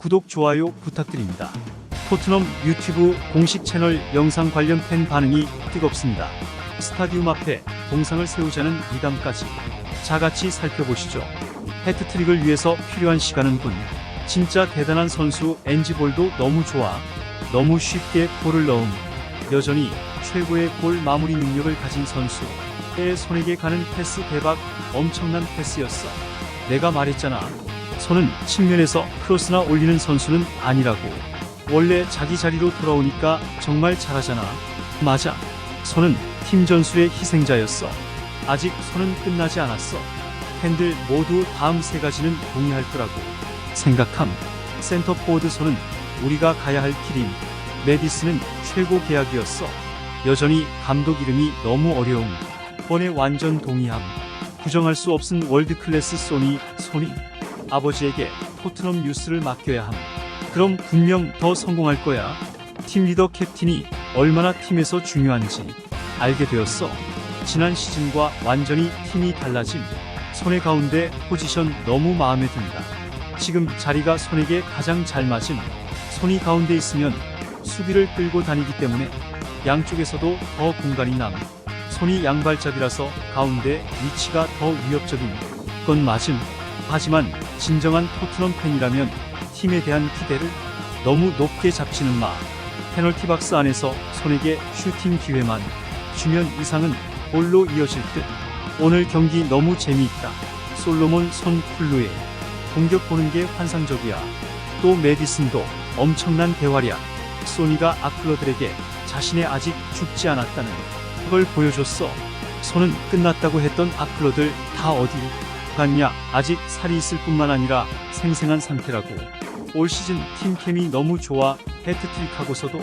구독, 좋아요 부탁드립니다. 토트넘 유튜브 공식 채널 영상 관련 팬 반응이 뜨겁습니다. 스타디움 앞에 동상을 세우자는 미담까지 자같이 살펴보시죠. 해트트릭을 위해서 필요한 시간은 분. 진짜 대단한 선수 엔지볼도 너무 좋아. 너무 쉽게 골을 넣음. 여전히 최고의 골 마무리 능력을 가진 선수. 의 손에게 가는 패스 대박 엄청난 패스였어. 내가 말했잖아. 손은 측면에서 크로스나 올리는 선수는 아니라고. 원래 자기 자리로 돌아오니까 정말 잘하잖아. 맞아. 손은 팀 전술의 희생자였어. 아직 손은 끝나지 않았어. 팬들 모두 다음 세 가지는 동의할 거라고 생각함. 센터 포워드 손은 우리가 가야 할 길임. 메디스는 최고 계약이었어. 여전히 감독 이름이 너무 어려움. 번에 완전 동의함. 부정할 수 없은 월드 클래스 소니 소니. 아버지에게 토트넘 뉴스를 맡겨야 함. 그럼 분명 더 성공할 거야. 팀 리더 캡틴이 얼마나 팀에서 중요한지 알게 되었어. 지난 시즌과 완전히 팀이 달라짐. 손의 가운데 포지션 너무 마음에 든다. 지금 자리가 손에게 가장 잘 맞음. 손이 가운데 있으면 수비를 끌고 다니기 때문에 양쪽에서도 더 공간이 남. 손이 양발잡이라서 가운데 위치가 더 위협적인 건 맞음. 하지만 진정한 토트넘 팬이라면 팀에 대한 기대를 너무 높게 잡지는 마. 페널티 박스 안에서 손에게 슈팅 기회만 주면 이상은 골로 이어질 듯. 오늘 경기 너무 재미있다. 솔로몬 손 쿨루에 공격 보는 게 환상적이야. 또 메디슨도 엄청난 대활약. 소니가 아클러들에게 자신의 아직 죽지 않았다는 그걸 보여줬어. 손은 끝났다고 했던 아클러들 다 어디 갔냐? 아직 살이 있을 뿐만 아니라 생생한 상태라고. 올 시즌 팀캠이 너무 좋아 해트트릭하고서도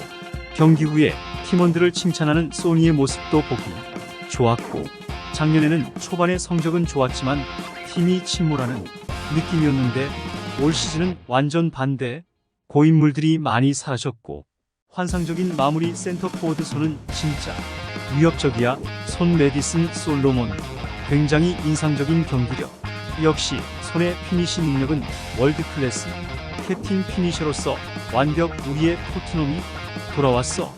경기 후에 팀원들을 칭찬하는 소니의 모습도 보기 좋았고 작년에는 초반의 성적은 좋았지만 팀이 침몰하는 느낌이었는데 올 시즌은 완전 반대 고인물들이 많이 사라졌고 환상적인 마무리 센터 포워드 손은 진짜 위협적이야 손 메디슨 솔로몬 굉장히 인상적인 경기력 역시 손의 피니시 능력은 월드 클래스 캡틴 피니셔로서 완벽 우리의 토트넘이 돌아왔어.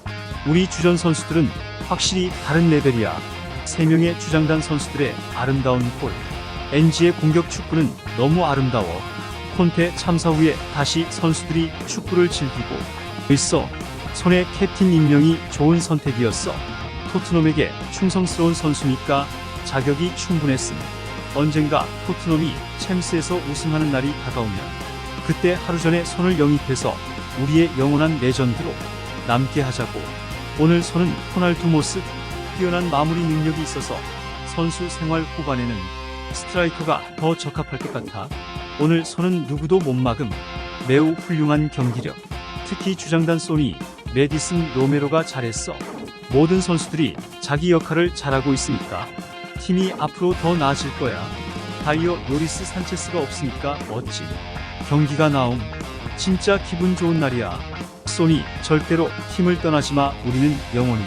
우리 주전 선수들은 확실히 다른 레벨이야. 3명의 주장단 선수들의 아름다운 골. NG의 공격 축구는 너무 아름다워. 콘테 참사 후에 다시 선수들이 축구를 즐기고 있어. 손의 캡틴 임명이 좋은 선택이었어. 토트넘에게 충성스러운 선수니까 자격이 충분했음 언젠가 토트넘이 챔스에서 우승하는 날이 다가오면 그때 하루 전에 손을 영입해서 우리의 영원한 레전드로 남게 하자고. 오늘 손은 호날두 모습 뛰어난 마무리 능력이 있어서 선수 생활 후반에는 스트라이커가 더 적합할 것 같아. 오늘 손은 누구도 못 막음 매우 훌륭한 경기력. 특히 주장단 소니 메디슨 로메로가 잘했어. 모든 선수들이 자기 역할을 잘하고 있으니까 팀이 앞으로 더 나아질 거야. 다이어 요리스 산체스가 없으니까 멋진 경기가 나옴. 진짜 기분 좋은 날이야. 소니 절대로 팀을 떠나지 마. 우리는 영원히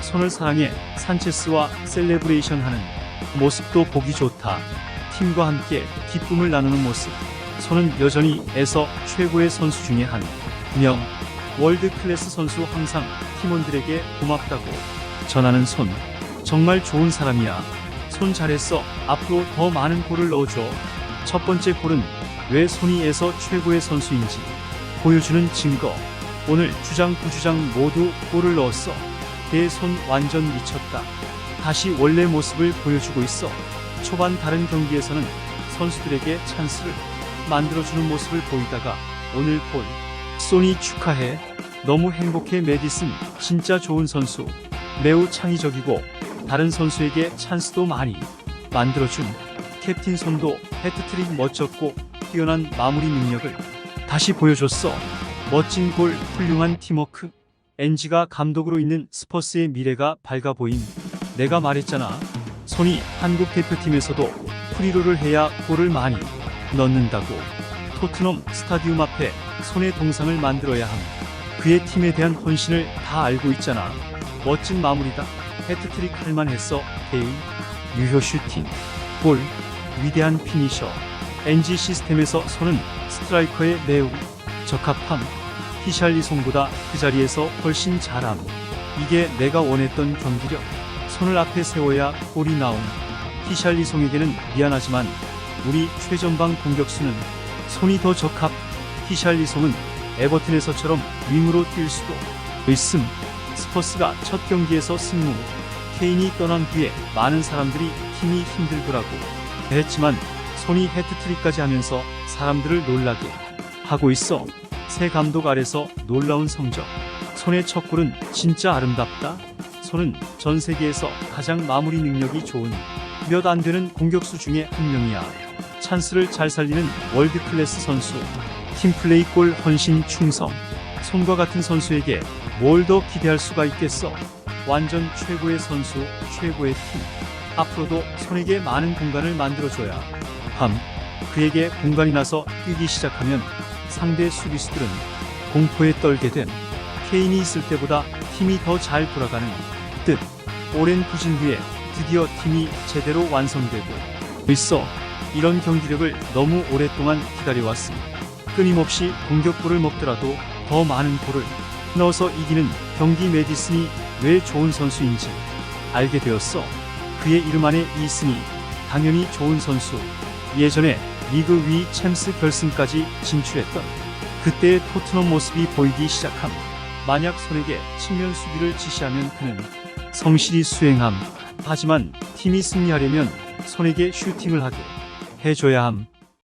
손을 사랑해. 산체스와 셀레브레이션 하는 모습도 보기 좋다. 팀과 함께 기쁨을 나누는 모습. 손은 여전히 에서 최고의 선수 중에 한 명. 월드 클래스 선수 항상 팀원들에게 고맙다고 전하는 손 정말 좋은 사람이야 손 잘했어. 앞으로 더 많은 골을 넣어줘. 첫 번째 골은 왜 손이 에서 최고의 선수인지 보여주는 증거. 오늘 주장 부주장 모두 골을 넣었어. 내 손 완전 미쳤다. 다시 원래 모습을 보여주고 있어. 초반 다른 경기에서는 선수들에게 찬스를 만들어주는 모습을 보이다가 오늘 골. 소니 축하해. 너무 행복해 메디슨. 진짜 좋은 선수. 매우 창의적이고 다른 선수에게 찬스도 많이 만들어준 캡틴 손도 해트트릭 멋졌고 뛰어난 마무리 능력을 다시 보여줬어. 멋진 골 훌륭한 팀워크. NG가 감독으로 있는 스퍼스의 미래가 밝아 보임 내가 말했잖아. 손이 한국 대표팀에서도 프리로를 해야 골을 많이 넣는다고. 토트넘 스타디움 앞에 손의 동상을 만들어야 함. 그의 팀에 대한 헌신을 다 알고 있잖아. 멋진 마무리다 해트트릭 할만했어 개인 유효 슈팅 골 위대한 피니셔 NG 시스템에서 손은 스트라이커의 매우 적합함. 히샬리송보다 그 자리에서 훨씬 잘함. 이게 내가 원했던 경기력. 손을 앞에 세워야 골이 나옴. 히샬리송에게는 미안하지만 우리 최전방 공격수는 손이 더 적합. 히샬리송은 에버튼에서처럼 윙으로 뛸 수도 있음. 스퍼스가 첫 경기에서 승무. 케인이 떠난 뒤에 많은 사람들이 힘이 힘들더라고. 했지만 손이 해트트릭까지 하면서 사람들을 놀라게 하고 있어. 새 감독 아래서 놀라운 성적. 손의 첫 골은 진짜 아름답다. 손은 전 세계에서 가장 마무리 능력이 좋은 몇 안 되는 공격수 중에 한 명이야. 찬스를 잘 살리는 월드 클래스 선수. 팀플레이 골 헌신 충성. 손과 같은 선수에게 뭘 더 기대할 수가 있겠어. 완전 최고의 선수, 최고의 팀. 앞으로도 손에게 많은 공간을 만들어줘야 함. 그에게 공간이 나서 뛰기 시작하면 상대 수비수들은 공포에 떨게 됨. 케인이 있을 때보다 팀이 더 잘 돌아가는 뜻. 오랜 부진 후에 드디어 팀이 제대로 완성되고 있어. 이런 경기력을 너무 오랫동안 기다려왔음. 끊임없이 공격골을 먹더라도 더 많은 골을 넣어서 이기는 경기 메디슨이 왜 좋은 선수인지 알게 되었어. 그의 이름 안에 있으니 당연히 좋은 선수. 예전에 리그 위 챔스 결승까지 진출했던 그때의 토트넘 모습이 보이기 시작함. 만약 손에게 측면 수비를 지시하면 그는 성실히 수행함. 하지만 팀이 승리하려면 손에게 슈팅을 하게 해줘야 함.